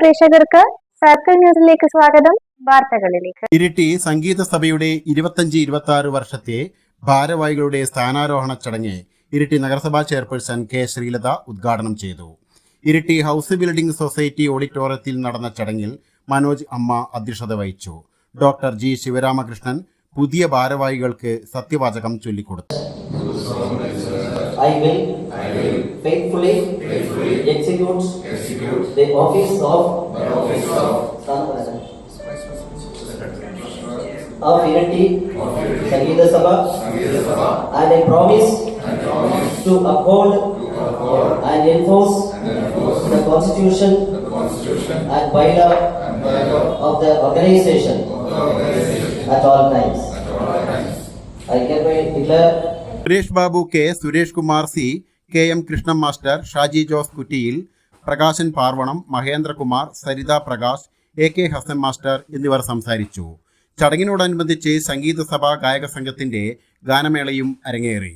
പ്രേക്ഷകർക്ക് സർക്കിൾ ന്യൂസിലേക്ക് സ്വാഗതം. വാർത്തകളിലേക്ക്. ഇരിട്ടി സംഗീത സഭയുടെ ഇരുപത്തഞ്ച് ഇരുപത്തി ആറ് വർഷത്തെ ഭാരവാഹികളുടെ സ്ഥാനാരോഹണ ചടങ്ങ് ഇരിട്ടി നഗരസഭാ ചെയർപേഴ്സൺ കെ ശ്രീലത ഉദ്ഘാടനം ചെയ്തു. ഇരിട്ടി ഹൗസ് ബിൽഡിംഗ് സൊസൈറ്റി ഓഡിറ്റോറിയത്തിൽ നടന്ന ചടങ്ങിൽ മനോജ് അമ്മ അധ്യക്ഷത വഹിച്ചു. ഡോക്ടർ ജി ശിവരാമകൃഷ്ണൻ പുതിയ ഭാരവാഹികൾക്ക് സത്യവാചകം ചൊല്ലിക്കൊടുത്തു. I will, faithfully, execute, the office of, of Irati Sangeeta Sabha and I promise to uphold and enforce the constitution and bylaw of the organization at all times. I hereby declare Suresh Babu K Suresh Kumar C K M Krishnan master Shaji Jose Kuttiyil Prakashan Parvanam Mahendrakumar Saritha Prakash A K Hasan master എന്നിവർ സംസാരിച്ചു. ചടങ്ങിനോടനുബന്ധിച്ച് സംഗീത സഭ ഗായക സംഘത്തിന്റെ ഗാനമേളയും അരങ്ങേറി.